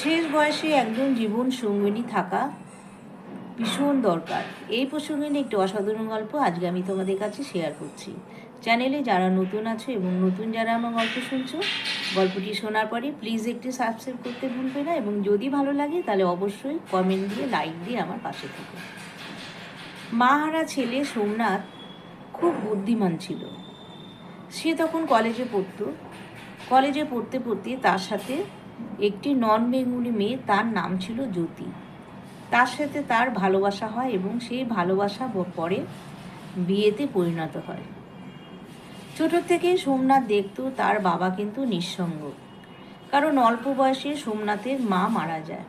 শেষ বয়সে একজন জীবন সঙ্গিনী থাকা ভীষণ দরকার। এই প্রসঙ্গে নিয়ে একটি অসাধারণ গল্প আজকে আমি তোমাদের কাছে শেয়ার করছি। চ্যানেলে যারা নতুন আছো এবং নতুন যারা আমার গল্প শুনছো, গল্পটি শোনার পরে প্লিজ একটি সাবস্ক্রাইব করতে ভুলবে না এবং যদি ভালো লাগে তাহলে অবশ্যই কমেন্ট দিয়ে লাইক দিয়ে আমার পাশে থেকো। মাহারা ছেলে সোমনাথ খুব বুদ্ধিমান ছিল। সে তখন কলেজে পড়তো। কলেজে পড়তে পড়তে তার সাথে একটি নন বেঙ্গলি মেয়ে, তার নাম ছিল জ্যোতি। তার সাথে তার ভালোবাসা হয় এবং সেই ভালোবাসা পরে বিয়েতে পরিণত হয়। ছোট থেকেই সোমনাথ দেখত তার বাবা কিন্তু নিঃসঙ্গ। কারণ অল্প বয়সে সোমনাথের মা মারা যায়।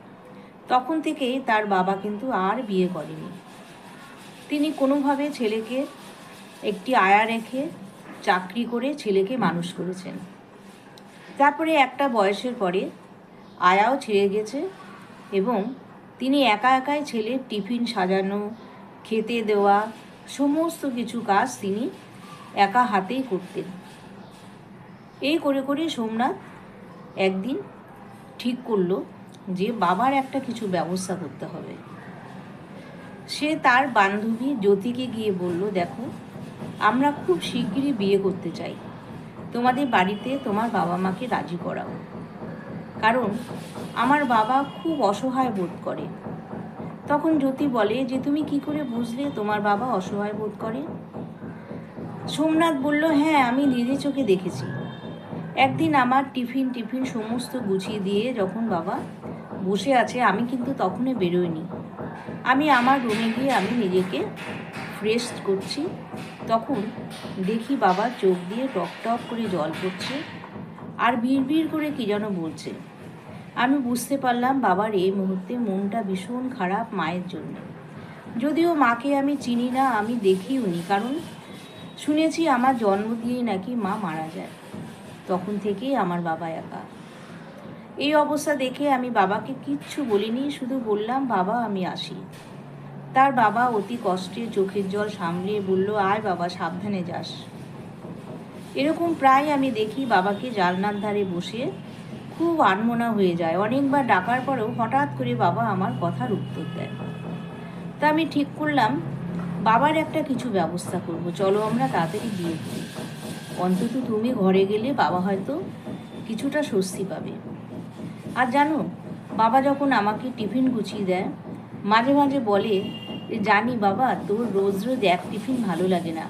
তখন থেকেই তার বাবা কিন্তু আর বিয়ে করেনি। তিনি কোনোভাবে ছেলেকে একটি আয়া রেখে চাকরি করে ছেলেকে মানুষ করেছেন। তারপরে একটা বয়সের পরে আয়াও ছেড়ে গেছে এবং তিনি একা একাই ছেলের টিফিন সাজানো, খেতে দেওয়া, সমস্ত কিছু কাজ তিনি একা হাতেই করতেন। এই করে করে সোমনাথ একদিন ঠিক করল যে বাবার একটা কিছু ব্যবস্থা করতে হবে। সে তার বান্ধবী জ্যোতিকে গিয়ে বলল, দেখো, আমরা খুব শিগগিরই বিয়ে করতে চাই। তোমাদের বাড়িতে তোমার বাবা মাকে রাজি করাও। কারণ আমার বাবা খুব অসহায় বোধ করে। তখন জ্যোতি বলে, যে তুমি কি করে বুঝলে তোমার বাবা অসহায় বোধ করে? সোমনাথ বলল হ্যাঁ আমি নিজে চোখে দেখেছি। একদিন আমার টিফিন টিফিন সমস্ত গুছিয়ে দিয়ে যখন বাবা বসে আছে, আমি কিন্তু তখনই বেরোইনি। আমি আমার রুমে গিয়ে আমি নিজেকে ফ্রেশ করছি। তখন দেখি বাবা চোখ দিয়ে টক টক করে জল পড়ছে আর বিড় করে কী যেন বলছে। আমি বুঝতে পারলাম বাবার এই মুহূর্তে মনটা ভীষণ খারাপ মায়ের জন্য। যদিও মাকে আমি চিনি না, আমি দেখিও নি, কারণ শুনেছি আমার জন্ম দিয়েই নাকি মা মারা যায়। তখন থেকেই আমার বাবা একা। এই অবস্থা দেখে আমি বাবাকে কিচ্ছু বলিনি, শুধু বললাম, বাবা, আমি আসি। তার বাবা অতি কষ্টে চোখের জল সামলিয়ে বলল আর বাবা, সাবধানে যাস। এরকম প্রায় আমি দেখি বাবাকে জালনার ধারে বসে খুব আনমনা হয়ে যায়। অনেকবার ডাকার পরেও হঠাৎ করে বাবা আমার কথার উত্তর দেয়। তা আমি ঠিক করলাম, বাবার একটা কিছু ব্যবস্থা করব। চলো আমরা তাড়াতাড়ি বিয়ে করি। অন্তত তুমি ঘরে গেলে বাবা হয়তো কিছুটা স্বস্তি পাবে। আর জানো, বাবা যখন আমাকে টিফিন গুছিয়ে দেয়, মাঝে মাঝে বলে যে, জানি বাবা, তোর রোজ রোজ এক টিফিন ভালো লাগে না।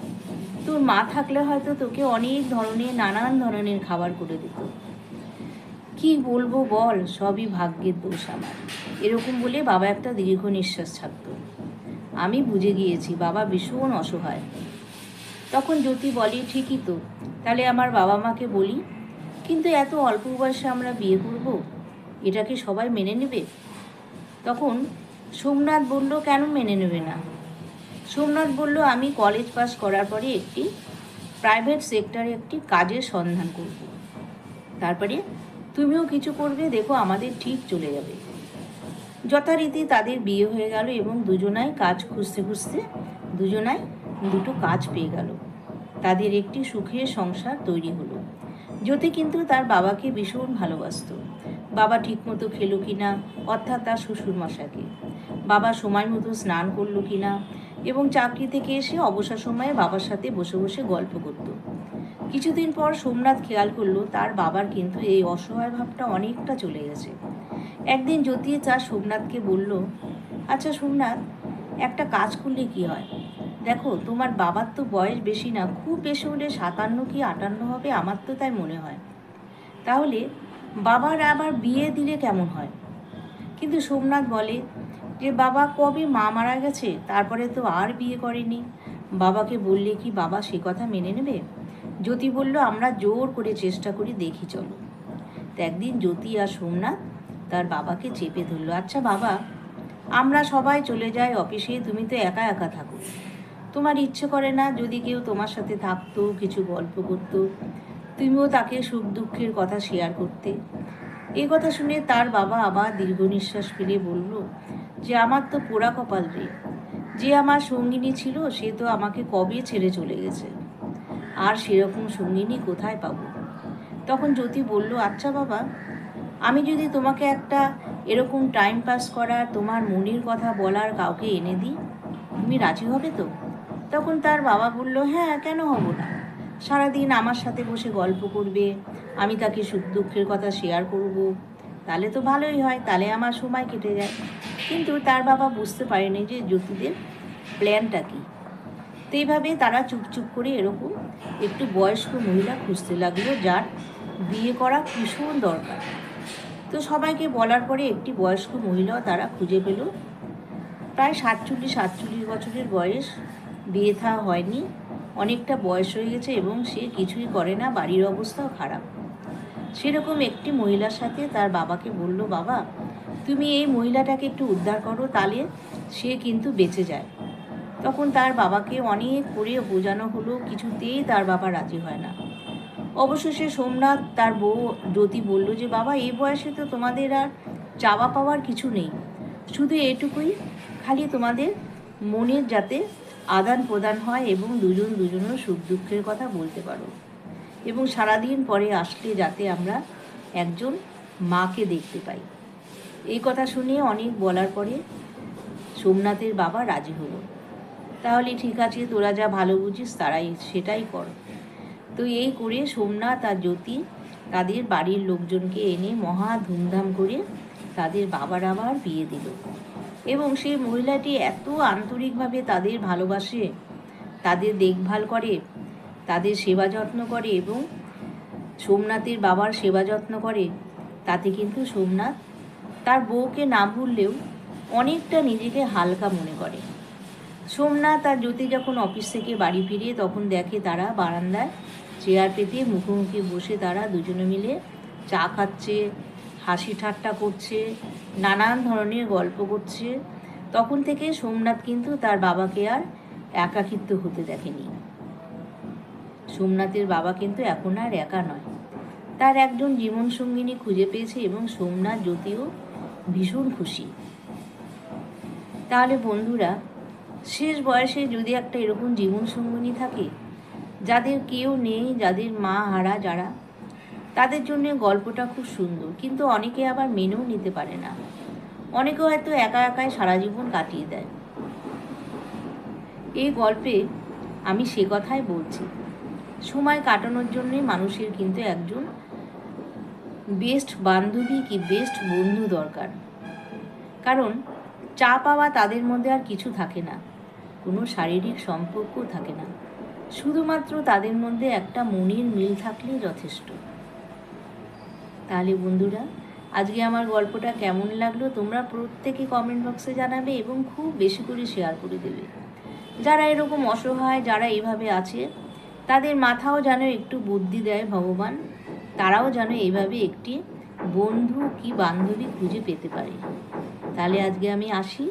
তোর মা থাকলে হয়তো তোকে অনেক ধরনের, নানান ধরনের খাবার করে দিত। কি বলব বল, সবই ভাগ্যের দোষ আমার। এরকম বলে বাবা একটা দীর্ঘ নিঃশ্বাস ছাড়ত। আমি বুঝে গিয়েছি বাবা ভীষণ অসহায়। তখন জ্যোতি বলে, ঠিকই তো, তাহলে আমার বাবা মাকে বলি, কিন্তু এত অল্প বয়সে আমরা বিয়ে করব? এটাকে সবাই মেনে নেবে? তখন সোমনাথ বলল, কেন মেনে নেবে না? সোমনাথ বলল, আমি কলেজ পাস করার পরে একটি প্রাইভেট সেক্টরে একটি কাজের সন্ধান করব। তারপরে তুমিও কিছু করবে, দেখো আমাদের ঠিক চলে যাবে। যথারীতি তাদের বিয়ে হয়ে গেল এবং দুজনাই কাজ খুঁজতে খুঁজতে দুজনাই দুটো কাজ পেয়ে গেল। তাদের একটি সুখের সংসার তৈরি হলো। জ্যোতি কিন্তু তার বাবাকে ভীষণ ভালোবাসত। বাবা ঠিকমতো খেলো কিনা, অর্থাৎ তার শ্বশুরমশাকে বাবা সময় মতো স্নান করল কিনা এবং চাকরি থেকে এসে অবসর সময়ে বাবার সাথে বসে বসে গল্প করত। কিছুদিন পর সোমনাথ খেয়াল করল তার বাবার কিন্তু এই অসহায় ভাবটা অনেকটা চলে গেছে। একদিন জ্যোতি তার সোমনাথকে বলল আচ্ছা সোমনাথ, একটা কাজ করলে কি হয়? দেখো, তোমার বাবার তো বয়স বেশি না, খুব বেশি হলে সাতান্ন কি আটান্ন হবে? আমার তো তাই মনে হয়। তাহলে বাবার আবার বিয়ে দিলে কেমন হয়? কিন্তু সোমনাথ বলে, যে বাবা কবে মা মারা গেছে, তারপরে তো আর বিয়ে করেনি। বাবাকে বললে কি বাবা সে কথা মেনে নেবে? জ্যোতি বলল, আমরা জোর করে চেষ্টা করি, দেখি চলো। তো একদিন জ্যোতি আর সোমনাথ তার বাবাকে চেপে ধরলো আচ্ছা বাবা, আমরা সবাই চলে যাই অফিসে, তুমি তো একা একা থাকো। তোমার ইচ্ছে করে না যদি কেউ তোমার সাথে থাকতো, কিছু গল্প করতো? তুমিও তাকে সুখ দুঃখের কথা শেয়ার করতে। এই কথা শুনে তার বাবা আবার দীর্ঘ নিঃশ্বাস ফেলে বলল, যে আমার তো পোড়া কপাল রে। যে আমার সঙ্গিনী ছিল, সে তো আমাকে কবে ছেড়ে চলে গেছে? আর সেরকম সঙ্গিনী কোথায় পাবো? তখন জ্যোতি বলল আচ্ছা বাবা, আমি যদি তোমাকে একটা এরকম টাইম পাস করার তোমার মনের কথা বলার কাউকে এনে দিই, তুমি রাজি হবে তো? তখন তার বাবা বলল হ্যাঁ কেন হব না? সারাদিন আমার সাথে বসে গল্প করবে, আমি তাকে সুখ দুঃখের কথা শেয়ার করব। তাহলে তো ভালোই হয়, তাহলে আমার সময় কেটে যায়। কিন্তু তার বাবা বুঝতে পারেনি যে জ্যোতিদের প্ল্যানটা কী। তো এইভাবে তারা চুপচুপ করে এরকম একটু বয়স্ক মহিলা খুঁজতে লাগল যার বিয়ে করা ভীষণ দরকার। তো সবাইকে বলার পরে একটি বয়স্ক মহিলাও তারা খুঁজে পেল। প্রায় সাতচল্লিশ সাতচল্লিশ বছরের বয়স, বিয়ে থা হয়নি, অনেকটা বয়স হয়ে গেছে এবং সে কিছুই করে না, বাড়ির অবস্থাও খারাপ। সেরকম একটি মহিলার সাথে তার বাবাকে বলল, বাবা, তুমি এই মহিলাটাকে একটু উদ্ধার করো, তাহলে সে কিন্তু বেঁচে যায়। তখন তার বাবাকে অনেক করে বোঝানো হলো, কিছুতেই তার বাবা রাজি হয় না। অবশেষে সোমনাথ তার বউ জ্যোতি বলল যে, বাবা, এই বয়সে তো তোমাদের আর চাওয়া পাওয়ার কিছু নেই। শুধু এটুকুই, খালি তোমাদের মনের যাতে আদান প্রদান হয় এবং দুজন দুজনের সুখ দুঃখের কথা বলতে পারো। এবং সারাদিন পরে আসলে যাতে আমরা একজন মাকে দেখতে পাই। এই কথা শুনে অনেক বলার পরে সোমনাথের বাবা রাজি হলো। তাহলে ঠিক আছে, তোরা যা ভালো বুঝিস তারাই, সেটাই কর। তো এই করে সোমনাথ আর জ্যোতি তাদের বাড়ির লোকজনকে এনে মহা ধুমধাম করে তাদের বাবার আবার বিয়ে দিল। এবং সেই মহিলাটি এত আন্তরিকভাবে তাদের ভালোবাসে, তাদের দেখভাল করে, তাদের সেবা যত্ন করে এবং সোমনাথের বাবার সেবা যত্ন করে, তাতে কিন্তু সোমনাথ তার বউকে না ভুললেও অনেকটা নিজেকে হালকা মনে করে। সোমনাথ আর জ্যোতি যখন অফিস থেকে বাড়ি ফিরে তখন দেখে তারা বারান্দায় চেয়ার পেতে মুখোমুখি বসে তারা দুজনে মিলে চা খাচ্ছে, হাসি ঠাট্টা করছে, নানান ধরনের গল্প করছে। তখন থেকে সোমনাথ কিন্তু তার বাবাকে আর একাকিত্ব হতে দেখেনি। সোমনাথের বাবা কিন্তু এখন আর একা নয়। তার একজন জীবনসঙ্গিনী খুঁজে পেয়েছে এবং সোমনাথ জ্যোতিও ভীষণ খুশি। তাহলে বন্ধুরা শেষ বয়সে যদি একটা এরকম জীবনসঙ্গিনী থাকে, যাদের কেউ নেই, যাদের মা হারা যারা, তাদের জন্য গল্পটা খুব সুন্দর। কিন্তু অনেকে আবার মেনেও নিতে পারে না। অনেকে হয়তো একা একাই সারা জীবন কাটিয়ে দেয়। এই গল্পে আমি সে কথাই বলছি। সময় কাটানোর জন্যে মানুষের কিন্তু একজন বেস্ট বান্ধবী কি বেস্ট বন্ধু দরকার। কারণ চা পাওয়া তাদের মধ্যে আর কিছু থাকে না। কোনো শারীরিক সম্পর্কও থাকে না। শুধুমাত্র তাদের মধ্যে একটা মনের মিল থাকলেই যথেষ্ট। তাহলে বন্ধুরা, আজকে আমার গল্পটা কেমন লাগল তোমরা প্রত্যেকে কমেন্ট বক্সে জানাবে এবং খুব বেশি করে শেয়ার করে দেবে। যারা এরকম অসহায়, যারা এভাবে আছে, তাদের মাথাও যেন একটু বুদ্ধি দেয় ভগবান। তারাও যেন এইভাবে একটি বন্ধু কি বান্ধবী খুঁজে পেতে পারে। তাহলে আজকে আমি আসি।